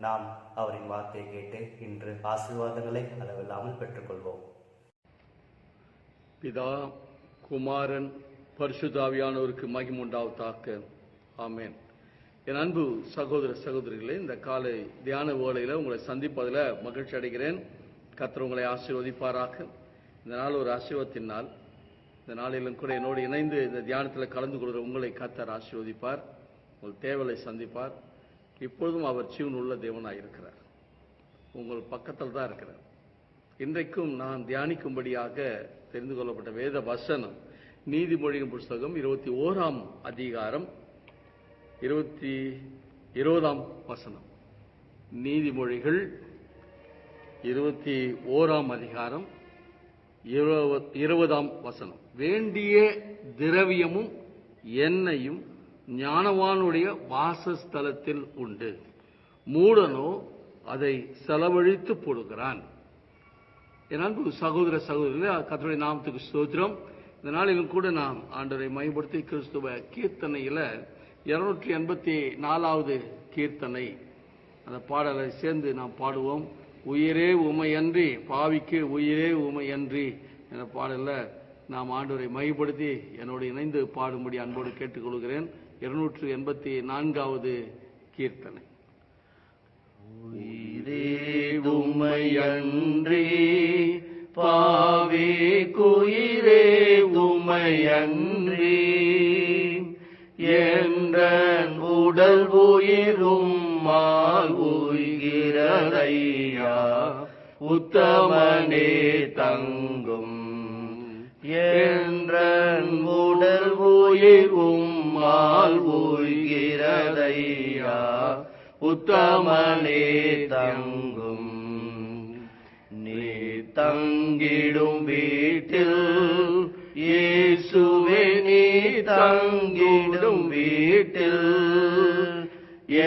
நாம் அவரின் வார்த்தையை கேட்டு இன்று ஆசீர்வாதங்களை அளவில்லாமல் பெற்றுக்கொள்வோம். பிதா குமாரன் பரிசுத்தாவியானவருக்கு மகிமுண்டாவதாக. ஆமேன். என் அன்பு சகோதர சகோதரிகளே இந்த காலை தியான வேளையில் உங்களை சந்திப்பதில் மகிழ்ச்சி அடைகிறேன். கத்தர் உங்களை ஆசீர்வதிப்பாராக. இந்த நாள் ஒரு ஆசீர்வத்தின் நாள். இந்த நாளிலும் கூட என்னோடு இணைந்து இந்த தியானத்தில் கலந்து கொள்கிற உங்களை கத்தர் ஆசீர்வதிப்பார். உங்கள் தேவலை சந்திப்பார். இப்பொழுதும் அவர் ஜீவன் உள்ள தேவனாக இருக்கிறார். உங்கள் பக்கத்தில் தான் இருக்கிறார். இன்றைக்கும் நான் தியானிக்கும்படியாக தெரிந்து கொள்ளப்பட்ட வேத வசனம் நீதிமொழியின் புஸ்தகம் இருபத்தி ஓராம் அதிகாரம் இருபத்தி இருபதாம் வசனம். நீதிமொழிகள் இருபத்தி ஓராம் அதிகாரம் இருபதாம் வசனம். வேண்டிய திரவியமும் எண்ணெயும் ஞானவானுடைய வாசஸ்தலத்தில் உண்டு. மூடனோ அதை செலவழித்து போடுகிறான். என் சகோதர சகோதரிகளே கத்தருடைய நாமத்துக்கு ஸ்தோத்திரம். இந்த நாளிலும் கூட நாம் ஆண்டரை மையப்படுத்தி கிறிஸ்துவ கீர்த்தனையில இருநூற்றி எண்பத்தி நாலாவது கீர்த்தனை. அந்த பாடலை சேர்ந்து நாம் பாடுவோம். உயிரே உமையன்றி பாவிக்கு உயிரே உமையன்றி என்ற பாடலை நாம் ஆண்டவரை மையப்படுத்தி என்னோடு இணைந்து பாடும்படி அன்போடு கேட்டுக்கொள்கிறேன். இருநூற்று எண்பத்தி நான்காவது கீர்த்தனை. உமையன்றி பாவி குயிரே உமையன்றி என்ற உடல் உயிரும் மால் உத்தமனே தங்கும் என்ற உடல் உயிரும் மால் உய்கிறதையா உத்தமனே தங்கும். நீ தங்கிடும் வீட்டில் இயேசுவே நீ தங்கிடும் வீட்டில்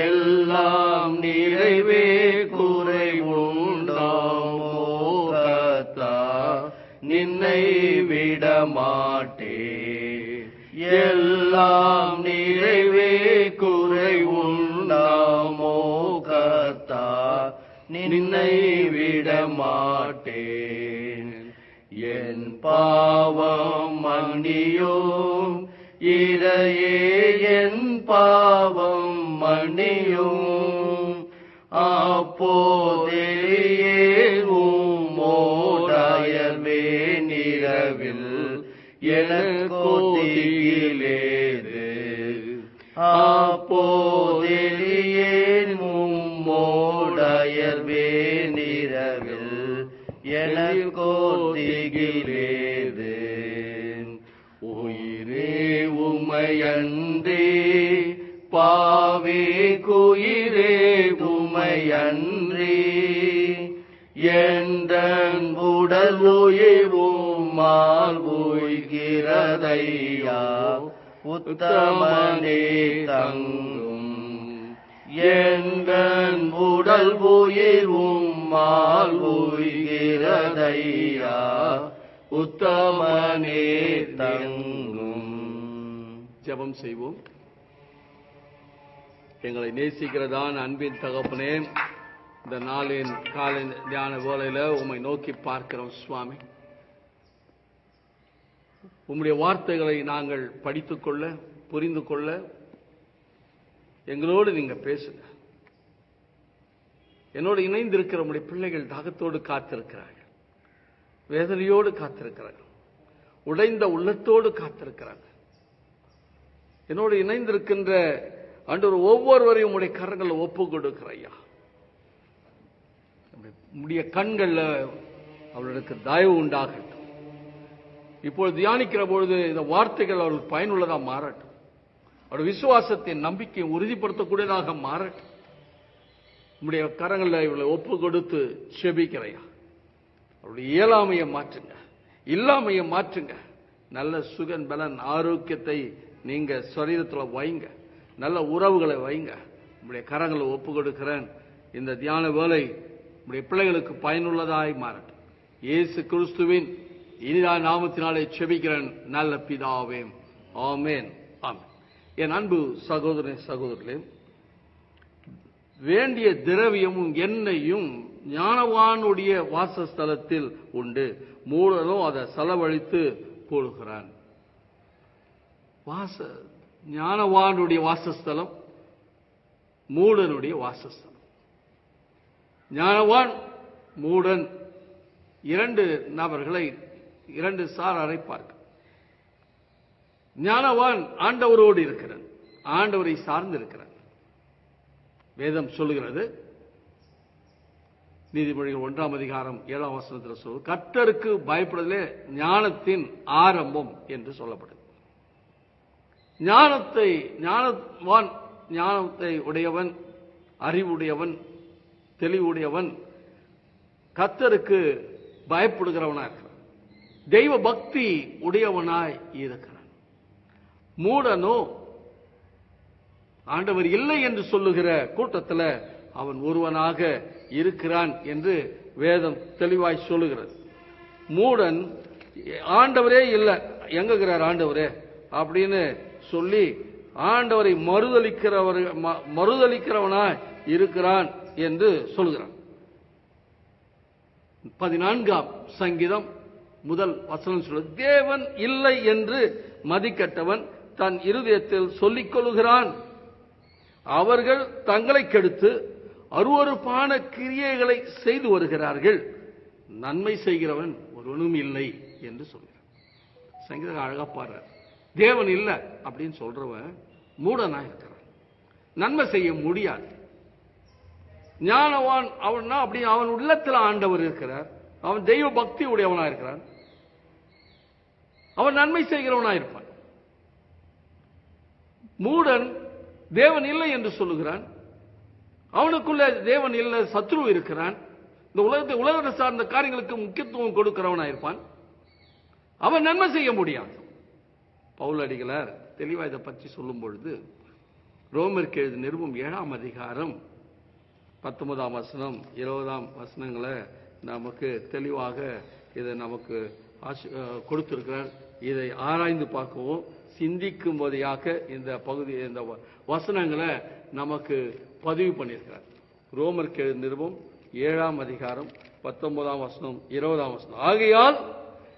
எல்லாம் நிறைவே குறை உண்டாமோ கத்தா நின்னை விட மாட்டே எல்லாம் நிறைவே குறை உண்டாமோ கத்தா நின்னை விட மாட்டேன். என் பாவம் மன்னியும் இறையே என் பாவம் மன்னியும். அப்போதேயே உம்மோடாயர்வே நிறவில் எனக்கோதியிலேது உம்மோடாயர்வே நிறவில் எனக்கோதிகிலேது உயிரே உமையன்றே பாவே குயிரே உமையன்றே என்ற உடல் உயிரும் மால் உய்கிறதையா. உத்தமனே தங்க எங்கன் உடல் உயிர் உம்மால் உயிரதையா உத்தமனே தங்கும். ஜெபம் செய்வோம். எங்களை நேசிக்கிறதான் அன்பின் தகப்பனே இந்த நாளின் காலை தியான வேளையில உம்மை நோக்கி பார்க்கிறோம் சுவாமி. உம்முடைய வார்த்தைகளை நாங்கள் படித்துக்கொள்ள புரிந்து கொள்ள எங்களோடு நீங்க பேசுங்க. என்னோடு இணைந்திருக்கிற உடைய பிள்ளைகள் தாகத்தோடு காத்திருக்கிறார்கள். வேதனையோடு காத்திருக்கிறார்கள். உடைந்த உள்ளத்தோடு காத்திருக்கிறாங்க என்னோடு இணைந்திருக்கின்ற அன்று ஒவ்வொருவரையும் உடைய கரங்களை ஒப்பு கொடுக்கிறையா உடைய கண்கள்ல அவர்களுக்கு தயவு உண்டாகட்டும். இப்பொழுது தியானிக்கிற பொழுது இந்த வார்த்தைகள் அவர்களுக்கு பயனுள்ளதா மாறட்டும். அவருடைய விசுவாசத்தின் நம்பிக்கையை உறுதிப்படுத்தக்கூடியதாக மாறட்டும் உங்களுடைய கரங்களில் இவளை ஒப்பு கொடுத்து செபிக்கிறையா? அவருடைய இயலாமையை மாற்றுங்க. இல்லாமையை மாற்றுங்க. நல்ல சுகன் பலன் ஆரோக்கியத்தை நீங்க சரீரத்தில் வைங்க. நல்ல உறவுகளை வைங்க. உங்களுடைய கரங்களை ஒப்பு கொடுக்கிறேன். இந்த தியான வேலை உங்களுடைய பிள்ளைகளுக்கு பயனுள்ளதாய் மாறட்டும். இயேசு கிறிஸ்துவின் இனிதா நாமத்தினாலே செபிக்கிறேன். நல்ல பிதாவே. ஆமேன். ஆமேன். என் அன்பு சகோதரன் சகோதரர்களே வேண்டிய திரவியமும் எண்ணெயும் ஞானவானுடைய வாசஸ்தலத்தில் உண்டு. மூடனும் அதை செலவழித்து போடுகிறான். வாச ஞானவானுடைய வாசஸ்தலம் மூடனுடைய வாசஸ்தலம். ஞானவான் மூடன் இரண்டு நபர்களை இரண்டு சார் பார்க்க. ஞானவான் ஆண்டவரோடு இருக்கிறான். ஆண்டவரை சார்ந்து இருக்கிறான் வேதம் சொல்லுகிறது. நீதிமொழிகள் ஒன்றாம் அதிகாரம் ஏழாம் வசனத்தில் சொல்லுவது கர்த்தருக்கு பயப்படுதலே ஞானத்தின் ஆரம்பம் என்று சொல்லப்படுது. ஞானத்தை ஞானவான் ஞானத்தை உடையவன் அறிவுடையவன் தெளிவுடையவன் கர்த்தருக்கு பயப்படுகிறவனாக இருக்கிறான். தெய்வ பக்தி உடையவனாய் இருக்கிறான். மூடனோ? ஆண்டவர் இல்லை என்று சொல்லுகிற கூட்டத்தில் அவன் ஒருவனாக இருக்கிறான் என்று வேதம் தெளிவாய் சொல்லுகிறது. மூடன் ஆண்டவரே இல்லை எங்குகிறார் ஆண்டவரே? அப்படின்னு சொல்லி ஆண்டவரை மறுதளிக்கிறவர் ம- மறுதளிக்கிறவனாய் இருக்கிறான் என்று சொல்கிறான் பதினான்காம் சங்கீதம் முதல் வசனம் சொல்லு தேவன் இல்லை என்று மதிக்கட்டவன் தன் இருதயத்தில் சொல்லிக் கொள்கிறான் அவர்கள் தங்களை கெடுத்து அருவருப்பான கிரியைகளை செய்து வருகிறார்கள். நன்மை செய்கிறவன் ஒருவனும் இல்லை என்று சொல்கிறான். சங்கீதம் அழகா பாடுறார். தேவன் இல்லை அப்படின்னு சொல்றவன் மூடனா இருக்கிறான். நன்மை செய்ய முடியாது. ஞானவான் அவன்னா அப்படி அவன் உள்ளத்தில் ஆண்டவர் இருக்கிறார். அவன் தெய்வ பக்தி உடையவனா இருக்கிறான். அவன் நன்மை செய்கிறவனா இருப்பான். மூடன் தேவன் இல்லை என்று சொல்லுகிறான். அவனுக்குள்ள தேவன் இல்லை சத்ரு இருக்கிறான். இந்த உலகத்தை உலகத்தை சார்ந்த காரியங்களுக்கு முக்கியத்துவம் கொடுக்கிறவனாயிருப்பான். அவன் நன்மை செய்ய முடியாது. பவுல் அடிகளார் தெளிவா இதை பற்றி சொல்லும் பொழுது ரோமர் கெழுது நிறுவம் ஏழாம் அதிகாரம் பத்தொன்பதாம் வசனம் இருபதாம் வசனங்களை நமக்கு தெளிவாக இதை நமக்கு ஆசி- கொடுத்திருக்கிறார். இதை ஆராய்ந்து பார்க்கவும் சிந்திக்கும் போதையாக இந்த பகுதி இந்த வ- வசனங்களை நமக்கு பதிவு பண்ணியிருக்கிறார். ரோமர் கெழு நிறுவம் ஏழாம் அதிகாரம் பத்தொன்பதாம் வசனம் இருபதாம் வசனம். ஆகையால்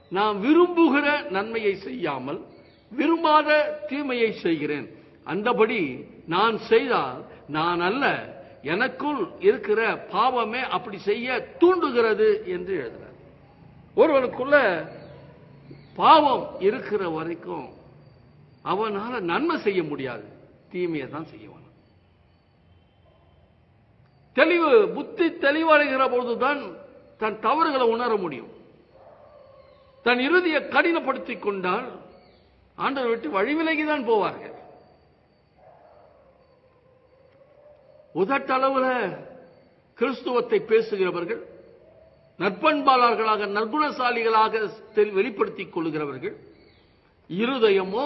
நான் விரும்புகிற நன்மையை செய்யாமல் விரும்பாத தீமையை செய்கிறேன். அந்தபடி நான் செய்தால் நான் அல்ல எனக்குள் இருக்கிற பாவமே அப்படி செய்ய தூண்டுகிறது என்று எழுதுறார் ஒருவனுக்குள்ள பாவம் இருக்கிற வரைக்கும் அவனால நன்மை செய்ய முடியாது. தீமையை தான் செய்வான் தெளிவு புத்தி தெளிவடைகிற பொழுதுதான் தன் தவறுகளை உணர முடியும். தன் இறுதியை கடினப்படுத்திக் கொண்டால் ஆண்டவர் விட்டு வழிவிலகி தான் போவார்கள் உதட்டளவில் கிறிஸ்துவத்தை பேசுகிறவர்கள் நற்பண்பாளர்களாக நற்குணசாலிகளாக வெளிப்படுத்திக் கொள்கிறவர்கள் இருதயமோ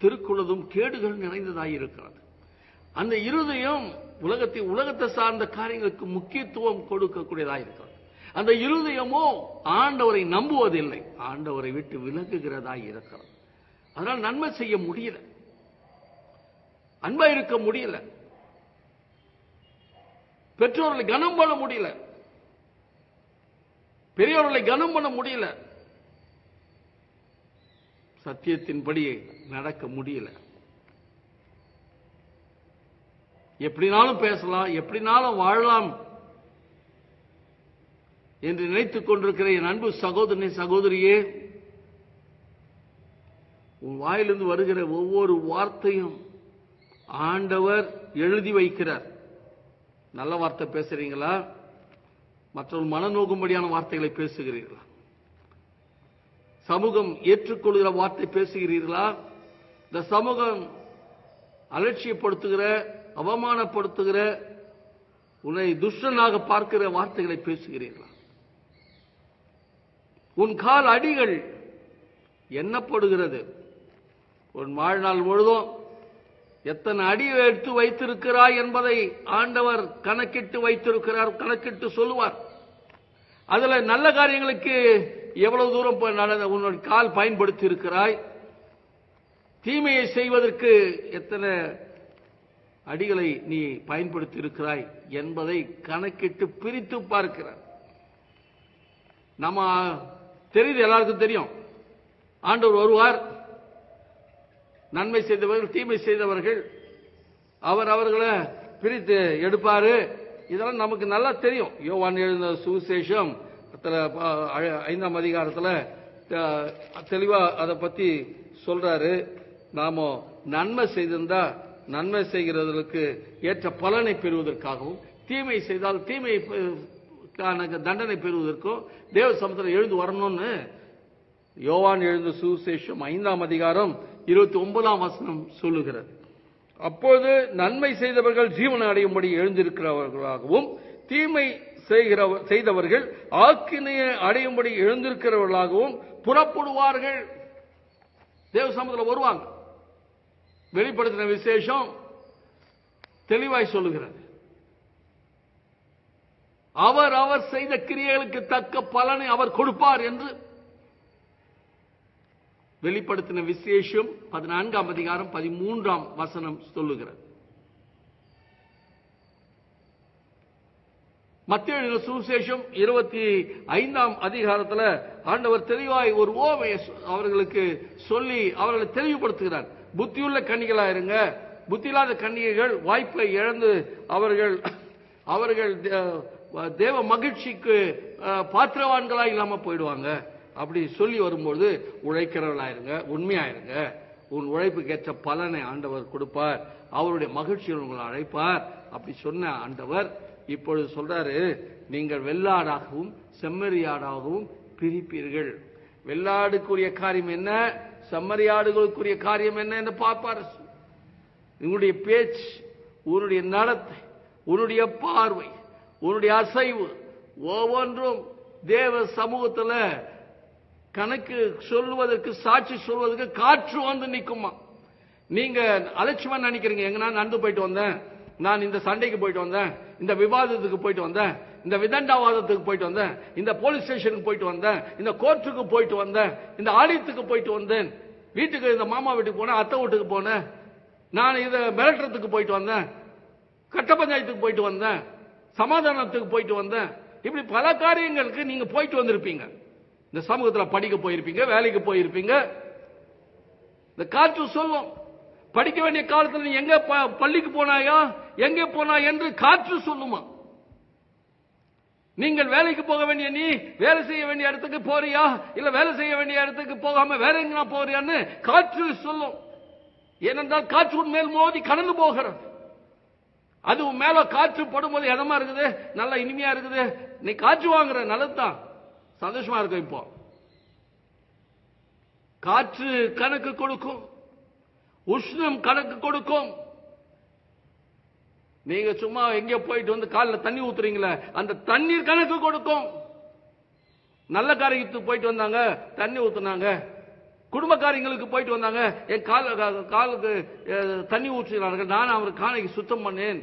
திருக்குள்ளதும் கேடுகள் நிறைந்ததாயிருக்கிறது. அந்த இருதயம் உலகத்தை உலகத்தை சார்ந்த காரியங்களுக்கு முக்கியத்துவம் கொடுக்கக்கூடியதாக இருக்கிறது அந்த இருதயமோ ஆண்டவரை நம்புவதில்லை. ஆண்டவரை விட்டு விலகுகிறதாய் இருக்கிறது அதனால் நன்மை செய்ய முடியல. அன்பா இருக்க முடியல. பெற்றோர்களை கனம் பண்ண முடியல. பெரியவர்களை கனம் பண்ண முடியல. சத்தியத்தின்படி நடக்க முடியல. எப்படினாலும் பேசலாம் எப்படினாலும் வாழலாம் என்று நினைத்துக் கொண்டிருக்கிற என் அன்பு சகோதரனே சகோதரியே உன் வாயிலிருந்து வருகிற ஒவ்வொரு வார்த்தையும் ஆண்டவர் எழுதி வைக்கிறார். நல்ல வார்த்தை பேசுறீங்களா? மற்றவர்கள் மனநோகும்படியான வார்த்தைகளை பேசுகிறீர்களா? சமூகம் ஏற்றுக்கொள்கிற வார்த்தை பேசுகிறீர்களா? இந்த சமூகம் அலட்சியப்படுத்துகிற அவமானப்படுத்துகிற உன்னை துஷ்டனாக பார்க்கிற வார்த்தைகளை பேசுகிறீர்களா? உன் கால் அடிகள் எண்ணப்படுகிறது. உன் வாழ்நாள் முழுதும் எத்தனை அடி எடுத்து வைத்திருக்கிறாய் என்பதை ஆண்டவர் கணக்கிட்டு வைத்திருக்கிறார் கணக்கிட்டு சொல்லுவார். அதில் நல்ல காரியங்களுக்கு எவ்வளவு தூரம் ப- நடந்த- உன்னுடைய கால் பயன்படுத்தி இருக்கிறாய் தீமையை செய்வதற்கு எத்தனை அடிகளை நீ பயன்படுத்தி இருக்கிறாய் என்பதை கணக்கிட்டு பிரித்து பார்க்கிறார் நம்ம தெரியுது எல்லாருக்கும் தெரியும். ஆண்டவர் வருவார். நன்மை செய்தவர்கள் தீமை செய்தவர்கள் அவர் அவர்களை பிரித்து எடுப்பாரு. இதெல்லாம் நமக்கு நல்லா தெரியும். யோவான் எழுந்த சுவிசேஷம் ஐந்தாம் அதிகாரத்தில் தெளிவா அதை பத்தி சொல்றாரு. நாம நன்மை செய்திருந்தா நன்மை செய்கிறதற்கு ஏற்ற பலனை பெறுவதற்காகவும் தீமை செய்தால் தீமை தண்டனை பெறுவதற்கும் தேவ சமுத்திரம் எழுந்து வரணும்னு யோவான் எழுந்த சுசேஷம் ஐந்தாம் அதிகாரம் இருபத்தி ஒன்பதாம் வசனம் சொல்லுகிறது. அப்போது நன்மை செய்தவர்கள் ஜீவன அடையும்படி எழுந்திருக்கிறவர்களாகவும் தீமை செய்கிற செய்தவர்கள் ஆக்கினையை அடையும்படி எழுந்திருக்கிறவர்களாகவும் புறப்படுவார்கள். தேவ சமூகத்தில் வருவாங்க. வெளிப்படுத்தின விசேஷம் தெளிவாய் சொல்லுகிறது. அவர் அவர் செய்த கிரியைகளுக்கு தக்க பலனை அவர் கொடுப்பார் என்று வெளிப்படுத்தின விசேஷம் பதினான்காம் அதிகாரம் பதிமூன்றாம் வசனம் சொல்லுகிறது. மத்திய சுவிசேஷம் இருபத்தி ஐந்தாம் அதிகாரத்தில் ஆண்டவர் தெளிவாய் ஒரு ஓமையை அவர்களுக்கு சொல்லி அவர்களை தெளிவுபடுத்துகிறார். புத்தியுள்ள கன்னிகளாக இருங்க புத்தி இல்லாத கன்னிகைகள் வாய்ப்பை இழந்து அவர்கள் அவர்கள் தேவ மகிழ்ச்சிக்கு அஹ், பாத்திரவான்களா இல்லாம போயிடுவாங்க. அப்படி சொல்லி வரும்போது உழைக்கிறவர்களாயிருங்க உண்மையாயிருங்க. உன் உழைப்புக்கு ஏற்ற பலனை ஆண்டவர் கொடுப்பார். அவருடைய மகிழ்ச்சியில் உங்களை அழைப்பார். அப்படி சொன்ன ஆண்டவர் இப்பொழுது சொல்றாரு நீங்கள் வெள்ளாடாகவும் செம்மறியாடாகவும் பிரிப்பீர்கள். வெள்ளாடுக்குரிய காரியம் என்ன? செம்மறியாடுகளுக்குரிய காரியம் என்ன என்று பார்ப்பார். உன்னுடைய பேச்சு உன்னுடைய நடத்தை உன்னுடைய பார்வை உன்னுடைய அசைவு ஒவ்வொன்றும் தேவ சமூகத்தில் கணக்கு சொல்லுவதற்கு சாட்சி சொல்வதற்கு காற்று வந்து நிற்குமா? நீங்க அலட்சியமா நினைக்கிறீங்க எங்க நான் நடந்து போயிட்டு வந்தேன் நான் இந்த சண்டைக்கு போயிட்டு வந்தேன் இந்த விவாதத்துக்கு போயிட்டு வந்தேன் இந்த விதண்டாவாதத்துக்கு போயிட்டு வந்தேன். இந்த போலீஸ் ஸ்டேஷனுக்கு போயிட்டு வந்தேன். இந்த கோர்ட்டுக்கு போயிட்டு வந்தேன். இந்த ஆலயத்துக்கு போயிட்டு வந்தேன். வீட்டுக்கு இந்த மாமா வீட்டுக்கு போனேன் அத்தை வீட்டுக்கு போனேன். நான் இதை மிரட்டுறதுக்கு போயிட்டு வந்தேன். கட்ட பஞ்சாயத்துக்கு போயிட்டு வந்தேன். சமாதானத்துக்கு போயிட்டு வந்தேன். இப்படி பல காரியங்களுக்கு நீங்க போயிட்டு வந்திருப்பீங்க. இந்த சமூகத்தில் படிக்க போயிருப்பீங்க வேலைக்கு போயிருப்பீங்க. இந்த காற்று சொல்லும் படிக்க வேண்டிய காலத்தில் நீ எங்க ப- பள்ளிக்கு போனாயா? எங்கே போனாய் என்று காற்று சொல்லுமா? நீங்கள் வேலைக்கு போக வேண்டிய நீ வேலை செய்ய வேண்டிய இடத்துக்கு போறியா? இல்ல வேலை செய்ய வேண்டிய இடத்துக்கு போகாம வேற எங்க போறியான்னு காற்று சொல்லும். ஏனென்றால் காற்று உன் மேல் மோதி கடந்து போகிறது. அது உன் மேல காற்று படும்போது இடமா இருக்குது? நல்லா இனிமையா இருக்குது. நீ காற்று வாங்குற நல்லதுதான். சந்தோஷமா இருக்கும் இப்போ. காற்று கணக்கு கொடுக்கும். உஷ்ணம் கணக்கு கொடுக்கும். நீங்க சும்மா எங்க போயிட்டு வந்து காலில் தண்ணி ஊத்துறீங்களே அந்த தண்ணீர் கணக்கு கொடுக்கும். நல்ல காரியத்துக்கு போயிட்டு வந்தாங்க தண்ணி ஊத்துனாங்க. குடும்ப காரியங்களுக்கு போயிட்டு வந்தாங்க என் கால காலுக்கு தண்ணி ஊற்றினார்கள் நான் அவர் காலைக்கு சுத்தம் பண்ணேன்.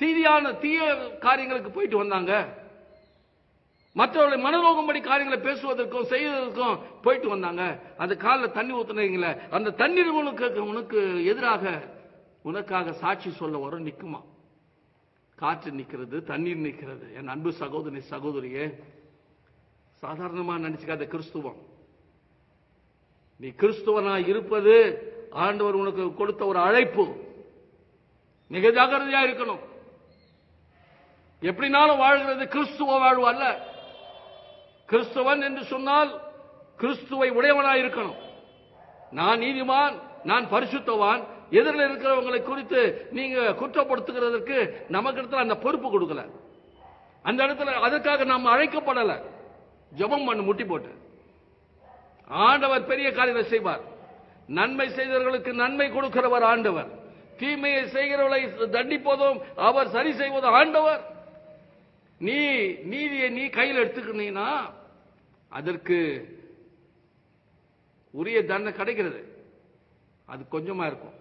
தீதியான தீய காரியங்களுக்கு போயிட்டு வந்தாங்க. மற்றவர்களை மனநோகும்படி காரியங்களை பேசுவதற்கும் செய்வதற்கும் போயிட்டு வந்தாங்க. அந்த காலில் தண்ணி ஊத்துனீங்களே அந்த தண்ணீர் உனக்கு உனக்கு எதிராக உனக்காக சாட்சி சொல்ல வரும் நிற்குமா காற்று நிற்கிறது தண்ணீர் நிற்கிறது என் அன்பு சகோதரி சகோதரியே சாதாரணமாக நினைச்சுக்காத கிறிஸ்துவம். நீ கிறிஸ்துவனா இருப்பது ஆண்டவர் உனக்கு கொடுத்த ஒரு அழைப்பு. மிக ஜாகிரதையா இருக்கணும். எப்படினாலும் வாழ்கிறது கிறிஸ்துவ வாழ்வு அல்ல. கிறிஸ்துவன் என்று சொன்னால் கிறிஸ்துவை உடையவனாய் இருக்கணும். நான் நீதிமான் நான் பரிசுத்தவான் எதிரில் இருக்கிறவங்களை குறித்து நீங்க குற்றப்படுத்துகிறதற்கு நமக்கு இடத்துல அந்த பொறுப்பு கொடுக்கல. அந்த இடத்துல அதற்காக நாம் அழைக்கப்படல. ஜெபம் பண்ணு முட்டி போட்டு. ஆண்டவர் பெரிய காரியத்தை செய்வார். நன்மை செய்தவர்களுக்கு நன்மை கொடுக்கிறவர் ஆண்டவர். தீமையை செய்கிறவர்களை தண்டிப்பதும் அவர் சரி செய்வதும் ஆண்டவர். நீ நீதியை நீ கையில் எடுத்துக்கினீங்கன்னா அதற்கு உரிய தண்டனை கிடைக்கிறது. அது கொஞ்சமா இருக்கும்.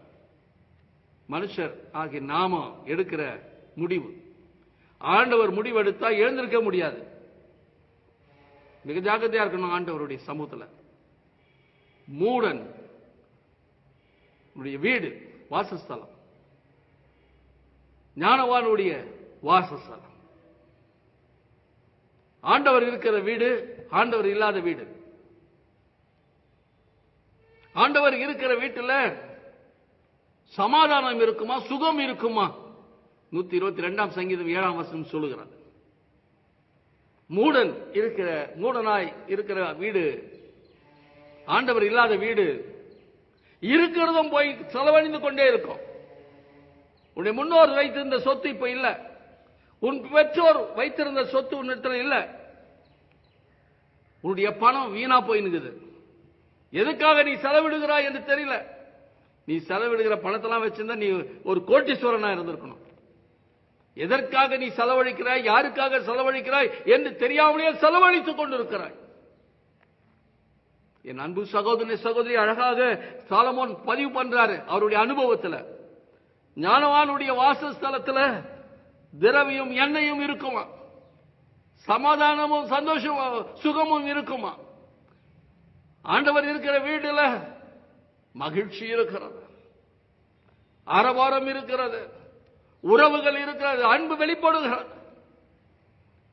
மனுஷர் ஆகிய நாம எடுக்கிற முடிவு. ஆண்டவர் முடிவெடுத்தா எழுந்திருக்க முடியாது. மிக ஜாக்கிரதையா இருக்கணும் ஆண்டவருடைய சமூகத்துல. மூடன் வீடு வாசஸ்தலம். ஞானவானுடைய வாசஸ்தலம். ஆண்டவர் இருக்கிற வீடு ஆண்டவர் இல்லாத வீடு. ஆண்டவர் இருக்கிற வீட்டுல சமாதானம் இருக்குமா? சுகம் இருக்குமா? நூத்தி இருபத்தி ரெண்டாம் சங்கீதம் ஏழாம் வசனம் சொல்லுகிறார் மூடன் இருக்கிற மூடனாய் இருக்கிற வீடு ஆண்டவர் இல்லாத வீடு இருக்கிறதும் போய் செலவழிந்து கொண்டே இருக்கும். உன்னை முன்னோர் வைத்திருந்த சொத்து இப்ப இல்ல. உன் பெற்றோர் வைத்திருந்த சொத்து உன்னிடத்தில் இல்ல. உன்னுடைய பணம் வீணா போய் எதுக்காக நீ செலவிடுகிறாய் என்று தெரியல. நீ செலவிடுகிற பணத்தெல்லாம் வச்சிருந்தா நீ ஒரு கோட்டீஸ்வரனா இருந்திருக்கணும். எதற்காக நீ செலவழிக்கிறாய்? யாருக்காக செலவழிக்கிறாய்? என்று தெரியாமலேயே செலவழித்துக் கொண்டிருக்கிறாய். என் அன்பு சகோதரி சகோதரி அழகாக சாலமோன் பதிவு பண்றாரு அவருடைய அனுபவத்துல. ஞானவானுடைய வாசஸ்தலத்துல திரவியும் எண்ணெயும் இருக்குமா? சமாதானமும் சந்தோஷமும் சுகமும் இருக்குமா? ஆண்டவர் இருக்கிற வீடுல மகிழ்ச்சி இருக்கிறது. அரவாரம் இருக்கிறது. உறவுகள் இருக்கிறது. அன்பு வெளிப்படுகிறது.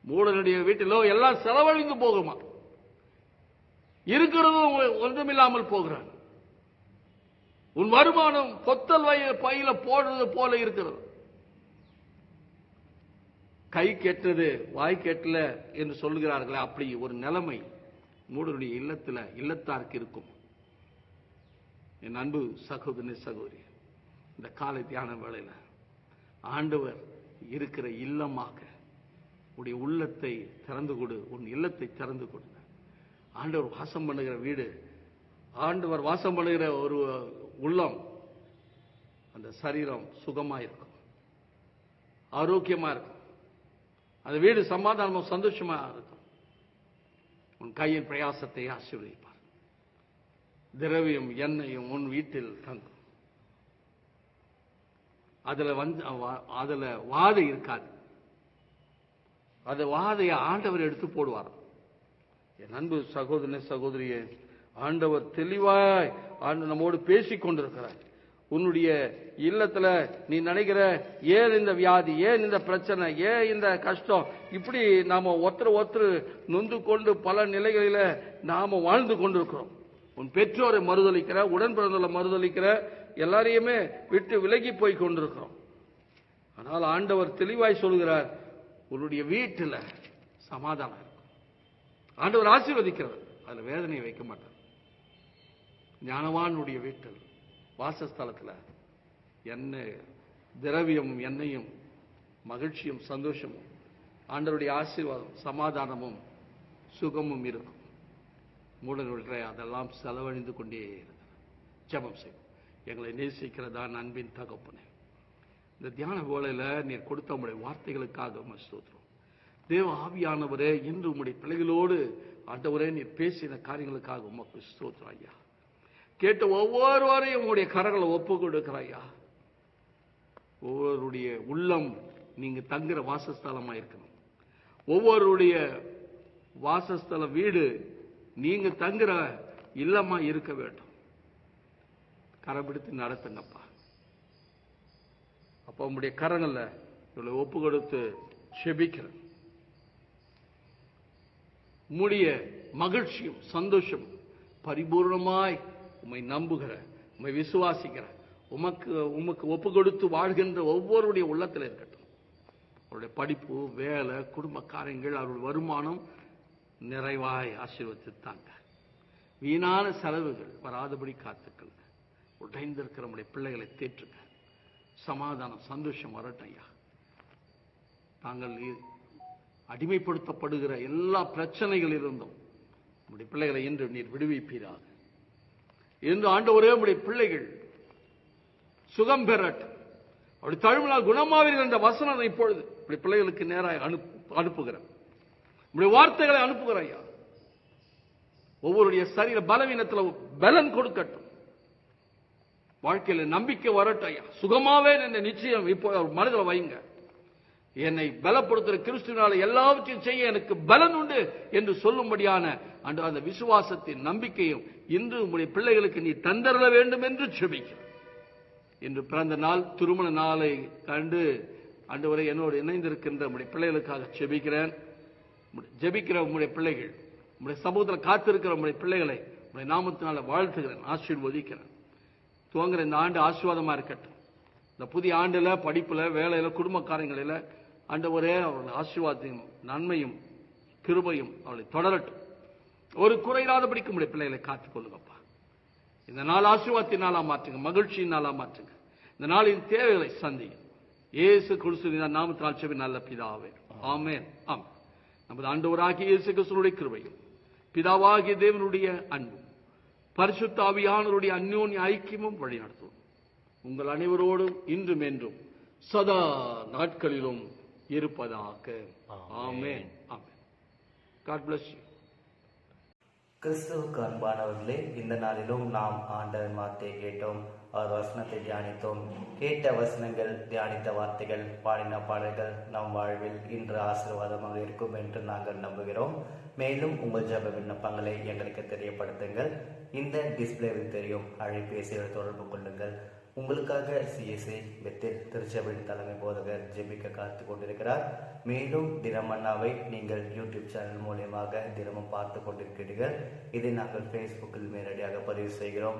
மூடனுடைய வீட்டிலோ எல்லாம் செலவழிந்து போகுமா? இருக்கிறதும் ஒன்றுமில்லாமல் போகிறான். உன் வருமானம் பொத்தல் வய பையில போடுறது போல இருக்கிறது. கை கெட்டது வாய் கெட்டல என்று சொல்லுகிறார்களே அப்படி ஒரு நிலைமை மூடனுடைய இல்லத்துல இல்லத்தாருக்கு இருக்கும். என் அன்பு சகோதரி சகோதரி இந்த காலை தியான வேளையில் ஆண்டவர் இருக்கிற இல்லமாக உடைய உள்ளத்தை திறந்து கொடு உன் இல்லத்தை திறந்து கொடுங்க ஆண்டவர் வாசம் பண்ணுகிற வீடு ஆண்டவர் வாசம் பண்ணுகிற ஒரு உள்ளம் அந்த சரீரம் சுகமா இருக்கும். ஆரோக்கியமா இருக்கும். அந்த வீடு சமாதானமும் சந்தோஷமா இருக்கும். உன் கையின் பிரயாசத்தை ஆசீர்வதிப்பார். திரவியம் எண்ணெயும் உன் வீட்டில் தங்கும். அதுல வந்து அதுல வாதை இருக்காது. அது வாதையை ஆண்டவர் எடுத்து போடுவார். என் அன்பு சகோதரனே சகோதரியே ஆண்டவர் தெளிவாய் ஆண்டு நம்மோடு பேசிக் கொண்டிருக்கிறார். உன்னுடைய இல்லத்துல நீ நினைக்கிற ஏன் இந்த வியாதி ஏன் இந்த பிரச்சனை ஏன் இந்த கஷ்டம்? இப்படி நாம ஒருத்தர் ஒருத்தர் நொந்து கொண்டு பல நிலைகளில நாம வாழ்ந்து கொண்டிருக்கிறோம். உன் பெற்றோரை மறுதளிக்கிற உடன் பிறந்தவரை மறுதளிக்கிற எல்லாரையுமே விட்டு விலகி போய் கொண்டிருக்கிறோம். ஆனால் ஆண்டவர் தெளிவாய் சொல்கிறார் உன்னுடைய வீட்டில் சமாதானம் இருக்கும். ஆண்டவர் ஆசீர்வதிக்கிறார். அதுல வேதனையை வைக்க மாட்டார். ஞானவானுடைய வீட்டில் வாசஸ்தலத்தில் எண்ணெய் திரவியம் எண்ணெயும் மகிழ்ச்சியும் சந்தோஷமும் ஆண்டவருடைய ஆசீர்வாதம் சமாதானமும் சுகமும் இருக்கும். மூடர்களுடைய அதெல்லாம் செலவழிந்து கொண்டே இருக்கிறது ஜெபம் செய்யும் எங்களை நேசிக்கிறதான் அன்பின் தகப்பனே. இந்த தியான வேளையில நீர் கொடுத்த உங்களுடைய வார்த்தைகளுக்காக ஸ்தோத்திரம். தேவ ஆவியானவரே இன்று உங்களுடைய பிள்ளைகளோடு ஆண்டவரே நீர் பேசின காரியங்களுக்காக உமக்கு ஸ்தோத்திரம் ஐயா. கேட்ட ஒவ்வொருவரையும் உங்களுடைய கரங்களை ஒப்பு கொடுக்கிறாயா ஒவ்வொருடைய உள்ளம் நீங்க தங்குற வாசஸ்தலமா இருக்கணும். ஒவ்வொருடைய வாசஸ்தல வீடு நீங்க தங்குற இல்லமா இருக்க வேண்டும். கரபிடித்து நடத்துங்கப்பா. அப்ப உங்களுடைய கரங்கள்ல இவளை ஒப்பு கொடுத்து செபிக்கிறேன். உம்முடைய மகிழ்ச்சியும் சந்தோஷம் பரிபூர்ணமாய் உம்மை நம்புகிற உம்மை விசுவாசிக்கிற உமக்கு உமக்கு ஒப்பு கொடுத்து வாழ்கின்ற ஒவ்வொருடைய உள்ளத்தில் இருக்கட்டும். அவருடைய படிப்பு வேலை குடும்ப காரியங்கள் அவருடைய வருமானம் நிறைவாய் ஆசீர்வதித்தாங்க வீணான செலவுகள் வராதபடி காத்துக்கங்க. உடைந்திருக்கிற நம்முடைய பிள்ளைகளை தேற்றுங்க. சமாதானம் சந்தோஷம் வரட்டும் ஐயா. தாங்கள் அடிமைப்படுத்தப்படுகிற எல்லா பிரச்சனைகளிலிருந்தும் நம்முடைய பிள்ளைகளை இன்று நீர் விடுவிப்பீராக. இன்று ஆண்டவரே நம்முடைய பிள்ளைகள் சுகம் பெறட்டும். அப்படி தழுவினால் குணமாவீர்கள் என்ற வசனம் இப்பொழுது இப்படி பிள்ளைகளுக்கு நேராக அனுப்பு அனுப்புகிறேன். இப்படி வார்த்தைகளை அனுப்புகிற ஐயா. ஒவ்வொருடைய சரீர பலவீனத்தில் பலன் கொடுக்கட்டும். வாழ்க்கையில் நம்பிக்கை வரட்டும் ஐயா. சுகமாவே என்ற நிச்சயம் இப்போ மனதில் வைங்க. என்னை பலப்படுத்துகிற கிறிஸ்துவினால எல்லாவற்றையும் செய்ய எனக்கு பலன் உண்டு என்று சொல்லும்படியான அன்று அந்த விசுவாசத்தின் நம்பிக்கையும் இன்று உங்களுடைய பிள்ளைகளுக்கு நீ தந்தரல வேண்டும் என்று செபிக்கிறேன். இன்று பிறந்த நாள் திருமண நாளை கண்டு அன்று வரை என்னோடு இணைந்திருக்கின்ற உங்களுடைய பிள்ளைகளுக்காக செபிக்கிறேன். ஜெபிக்கிற உங்களுடைய பிள்ளைகள் உங்களுடைய சமூகத்தில் காத்திருக்கிற உங்களுடைய பிள்ளைகளை உங்களுடைய நாமத்தினால வாழ்த்துகிறேன் ஆசீர்வதிக்கிறேன். துவங்குற இந்த ஆண்டு ஆசீர்வாதமா இருக்கட்டும். இந்த புதிய ஆண்டுல படிப்புல வேலையில குடும்ப அந்த ஆண்டவரே அவர்கள் ஆசீர்வாதத்தையும் நன்மையும் கிருபையும் அவளை தொடரட்டும். ஒரு குறையில்லாதபடிக்கு உங்களுடைய பிள்ளைகளை காத்துக் கொள்ளுங்கப்பா. இந்த நாள் ஆசீர்வாதத்தின் நாளா மாற்றுங்க மகிழ்ச்சியின் நாளா மாற்றுங்க. இந்த நாளின் தேவைகளை சந்திங்க இயேசு குடிசு நாமத்தினால் செவி நல்ல பிதாவே. ஆமேன். ஆம் நமது ஆண்டவராகிய இயேசு கிறிஸ்துவனுடைய கிருபையும் பிதாவாகிய தேவனுடைய அன்பும் பரிசுத்த ஆவியானவருடைய அந்யோன்ய ஐக்கியமும் வழிநடத்தும் உங்கள் அனைவரோடும் இன்றும் என்றும் சதா நாட்களிலும் இருப்பதாக. ஆமென். ஆமென். God bless you. கிறிஸ்துவுக்கு அன்பானவர்களே இந்த நாளிலும் நாம் ஆண்டவன் வார்த்தையை கேட்டோம். அவர் வசனத்தை தியானித்தோம். கேட்ட வசனங்கள் தியானித்த வார்த்தைகள் பாடின பாடல்கள் நம் வாழ்வில் இன்று ஆசீர்வாதமாக இருக்கும் என்று நாங்கள் நம்புகிறோம். மேலும் உங்கள் ஜப விண்ணப்பங்களை எங்களுக்கு தெரியப்படுத்துங்கள். இந்த டிஸ்பிளேவில் தெரியும். அழைப்பேசியில் தொடர்பு கொள்ளுங்கள். உங்களுக்காக சிஎஸ்ஐ பெத்தில் திருச்சபையின் தலைமை போதகர் ஜெபிக்க காத்து கொண்டிருக்கிறார். மேலும் தினமண்ணாவை நீங்கள் யூடியூப் சேனல் மூலியமாக தினமும் பார்த்து கொண்டிருக்கிறீர்கள். இதை நாங்கள் ஃபேஸ்புக்கில் நேரடியாக பதிவு செய்கிறோம்.